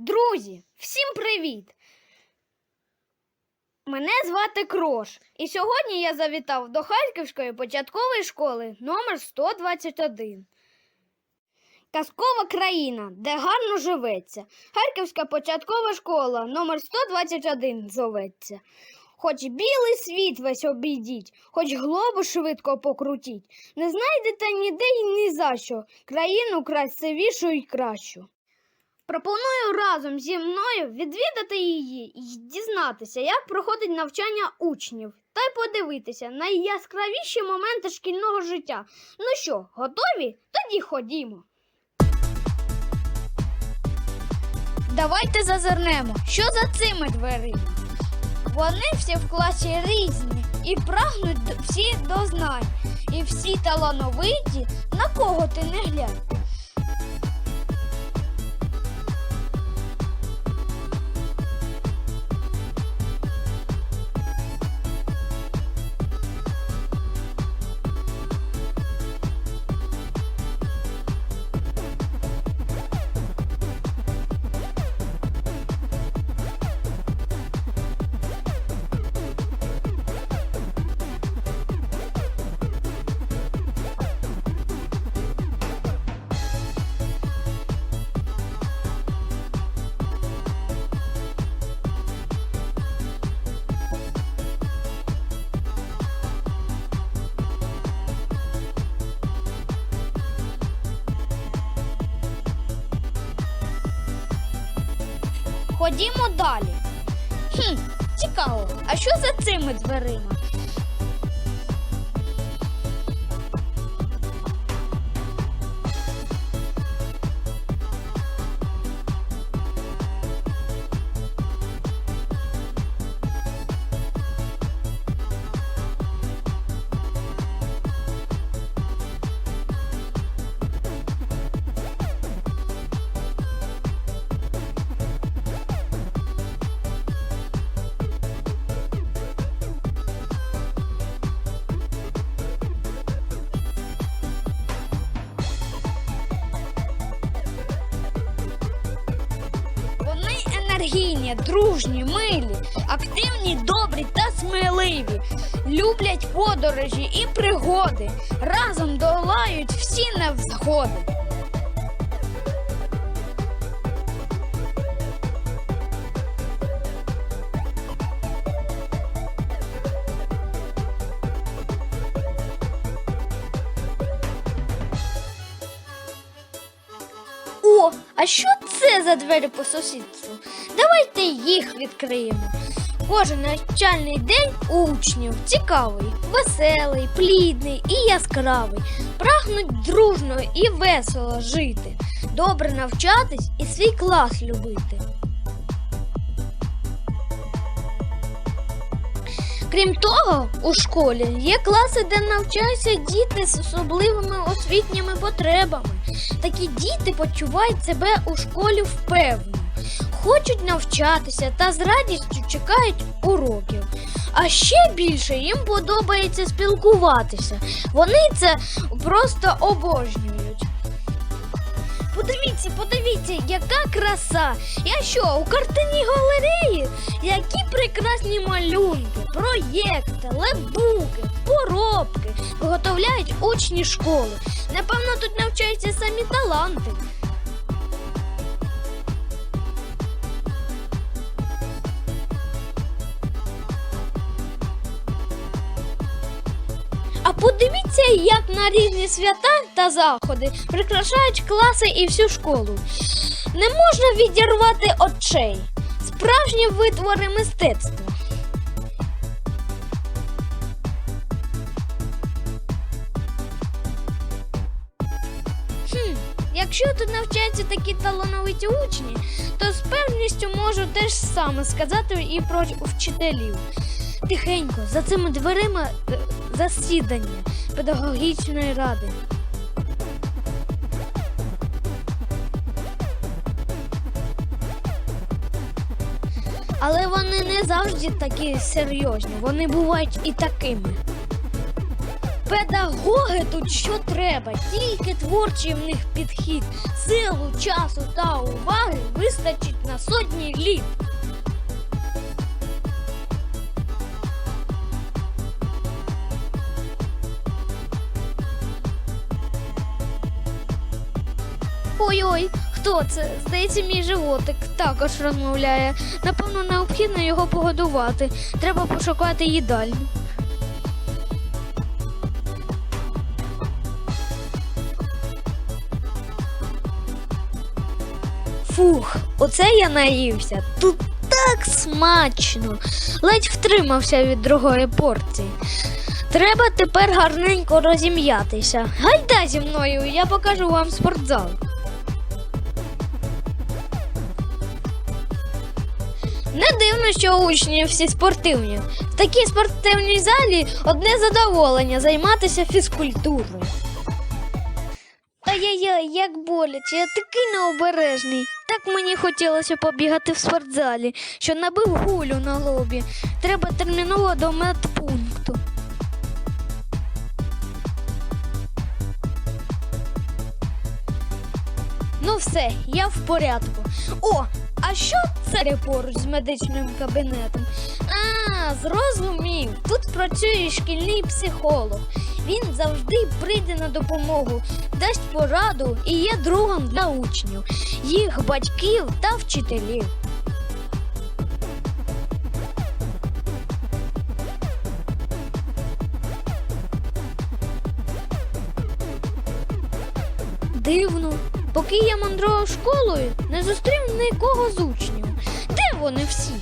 Друзі, всім привіт! Мене звати Крош, і сьогодні я завітав до Харківської початкової школи номер 121. Казкова країна, де гарно живеться. Харківська початкова школа номер 121 зоветься. Хоч білий світ весь обійдіть, хоч глобус швидко покрутіть. Не знайдете ніде й ні за що країну красивішу і кращу. Пропоную разом зі мною відвідати її і дізнатися, як проходить навчання учнів, та й подивитися на яскравіші моменти шкільного життя. Ну що, готові? Тоді ходімо. Давайте зазирнемо, що за цими дверима. Вони всі в класі різні і прагнуть всі до знань, і всі талановиті, на кого ти не глянь. Ходімо далі. Хм, цікаво, а що за цими дверима? Енергійні, дружні, милі, активні, добрі та сміливі, люблять подорожі і пригоди, разом долають всі невзгоди. О, а що це за двері по сусідству? Давайте їх відкриємо. Кожен навчальний день у учнів цікавий, веселий, плідний і яскравий. Прагнуть дружно і весело жити, добре навчатись і свій клас любити. Крім того, у школі є класи, де навчаються діти з особливими освітніми потребами. Такі діти почувають себе у школі впевнено, хочуть навчатися та з радістю чекають уроків. А ще більше їм подобається спілкуватися. Вони це просто обожнюють. Подивіться, подивіться, яка краса! Я що, у картинній галереї? Які прекрасні малюнки, проєкти, лебуки, поробки виготовляють учні школи. Напевно, тут навчаються самі таланти. Подивіться, як на різні свята та заходи прикрашають класи і всю школу. Не можна відірвати очей. Справжні витвори мистецтва. Якщо тут навчаються такі талановиті учні, то з певністю можу теж саме сказати і про вчителів. Тихенько, за цими дверима е, засідання педагогічної ради. Але вони не завжди такі серйозні, вони бувають і такими. Педагоги тут що треба, тільки творчий в них підхід, силу, часу та уваги вистачить на на сотні літ. Ой-ой, хто це? Здається, мій животик також розмовляє. Напевно, необхідно його погодувати. Треба пошукати їдальню. Фух, оце я наївся. Тут так смачно. Ледь втримався від другої порції. Треба тепер гарненько розім'ятися. Гайда зі мною, я покажу вам спортзал. Дивно, що учні всі спортивні. В такій спортивній залі одне задоволення займатися фізкультурою. Ай-яй-яй, як боляче, я такий необережний. Так мені хотілося побігати в спортзалі, що набив гулю на лобі. Треба терміново до медпункту. Ну все, я в порядку. О, а що це поруч з медичним кабінетом? А, зрозумів. Тут працює шкільний психолог. Він завжди прийде на допомогу, дасть пораду і є другом для учнів, їх батьків та вчителів. Дивно, поки я мандрував школою, не зустрів нікого з учнів. Де вони всі?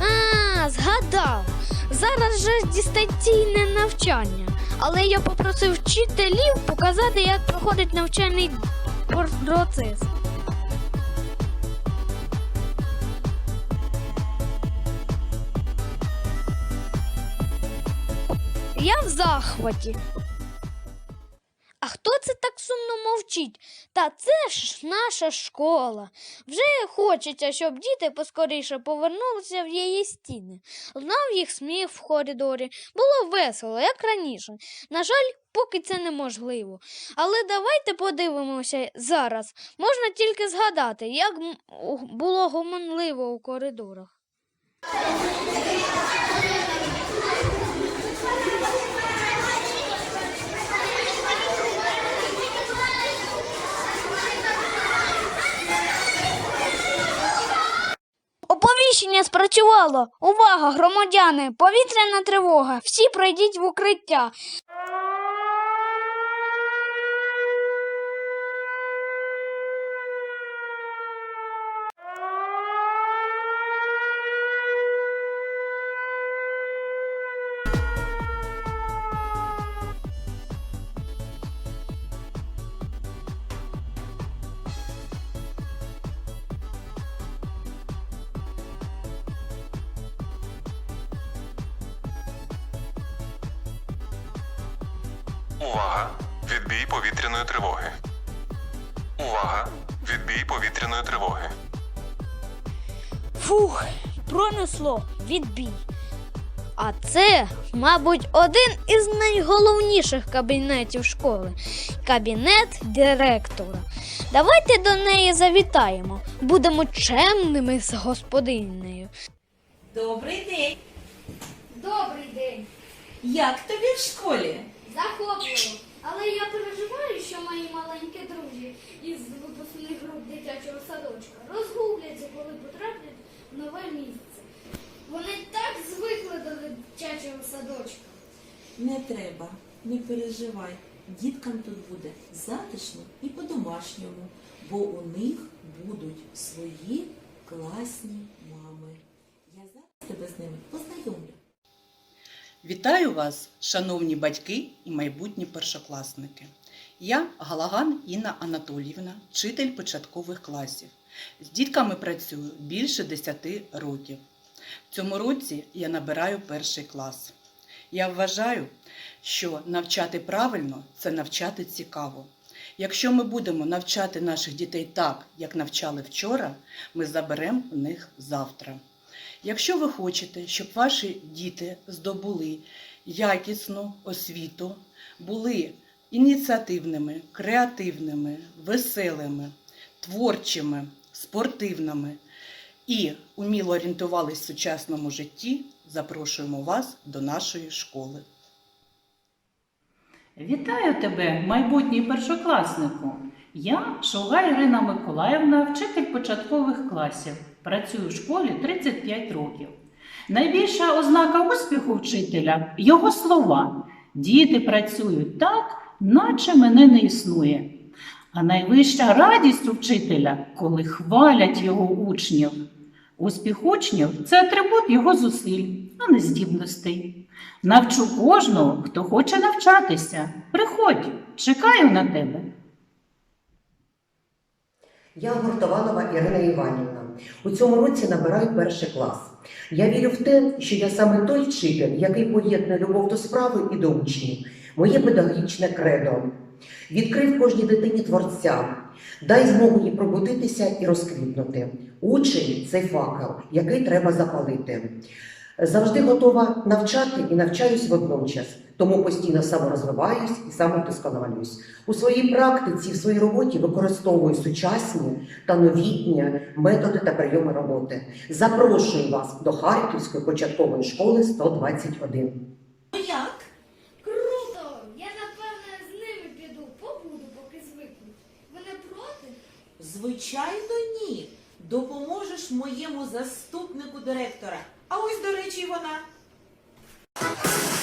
А, згадав. Зараз же дистанційне навчання. Але я попросив вчителів показати, як проходить навчальний процес. Я в захваті. А хто це так сумно мовчить? Та це ж наша школа. Вже хочеться, щоб діти поскоріше повернулися в її стіни. Лунав їх сміх в коридорі. Було весело, як раніше. На жаль, поки це неможливо. Але давайте подивимося зараз. Можна тільки згадати, як було гомонливо у коридорах. Оповіщення спрацювало. Увага, громадяни! Повітряна тривога. Всі пройдіть в укриття. Увага! Відбій повітряної тривоги. Увага! Відбій повітряної тривоги. Фух, пронесло відбій. А це, мабуть, один із найголовніших кабінетів школи кабінет директора. Давайте до неї завітаємо. Будемо чемними з господинею. Добрий день! Добрий день. Як тобі в школі? Захопливо. Але я переживаю, що мої маленькі друзі із випускних груп дитячого садочка розгубляться, коли потраплять в нове місце. Вони так звикли до дитячого садочка. Не треба, не переживай. Діткам тут буде затишно і по-домашньому, бо у них будуть свої класні мами. Я зараз тебе з ними. Вітаю вас, шановні батьки і майбутні першокласники. Я Галаган Інна Анатоліївна, вчитель початкових класів. З дітками працюю більше 10 років. В цьому році я набираю перший клас. Я вважаю, що навчати правильно це навчати цікаво. Якщо ми будемо навчати наших дітей так, як навчали вчора, ми заберемо в них завтра. Якщо ви хочете, щоб ваші діти здобули якісну освіту, були ініціативними, креативними, веселими, творчими, спортивними, і уміло орієнтувались в сучасному житті, запрошуємо вас до нашої школи. Вітаю тебе, майбутній першокласнику. Я Шугай Ірина Миколаївна, вчитель початкових класів. Працюю в школі 35 років. Найбільша ознака успіху вчителя його слова. Діти працюють так, наче мене не існує. А найвища радість у вчителя, коли хвалять його учнів. Успіх учнів це атрибут його зусиль, а не здібностей. Навчу кожного, хто хоче навчатися. Приходь, чекаю на тебе. Я Гуртованова Ірина Іванівна. У цьому році набираю перший клас. Я вірю в те, що я саме той вчитель, який поєднує любов до справи і до учнів, моє педагогічне кредо. Відкрив кожній дитині творця, дай змогу їй пробудитися і розквітнути. Учень це факел, який треба запалити. Завжди готова навчати і навчаюсь водночас, тому постійно саморозвиваюсь і самовдосконалююсь. У своїй практиці, в своїй роботі використовую сучасні та новітні методи та прийоми роботи. Запрошую вас до Харківської початкової школи 121. Ну як? Круто! Я напевне з ними піду, побуду, поки звикнуть. Ви не проти? Звичайно, ні. Допоможеш моєму заступнику директора. А ось, до речі, і вона.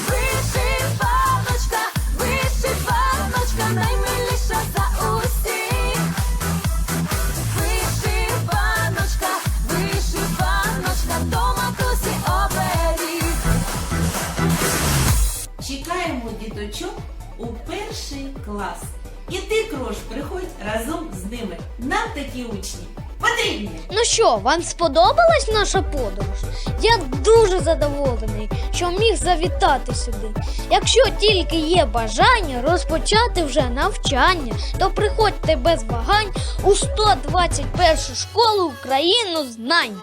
Вишиваночка, вишиваночка, наймиліша за усіх. Вишиваночка, вишиваночка, до матусі оберіг. Чекаємо діточок у перший клас. І ти, Крош, приходь разом з ними. Нам такі учні потрібні. Ну що, вам сподобалась наша подорож? Я дуже задоволений, що міг завітати сюди. Якщо тільки є бажання розпочати вже навчання, то приходьте без вагань у 121 школу Україну знань.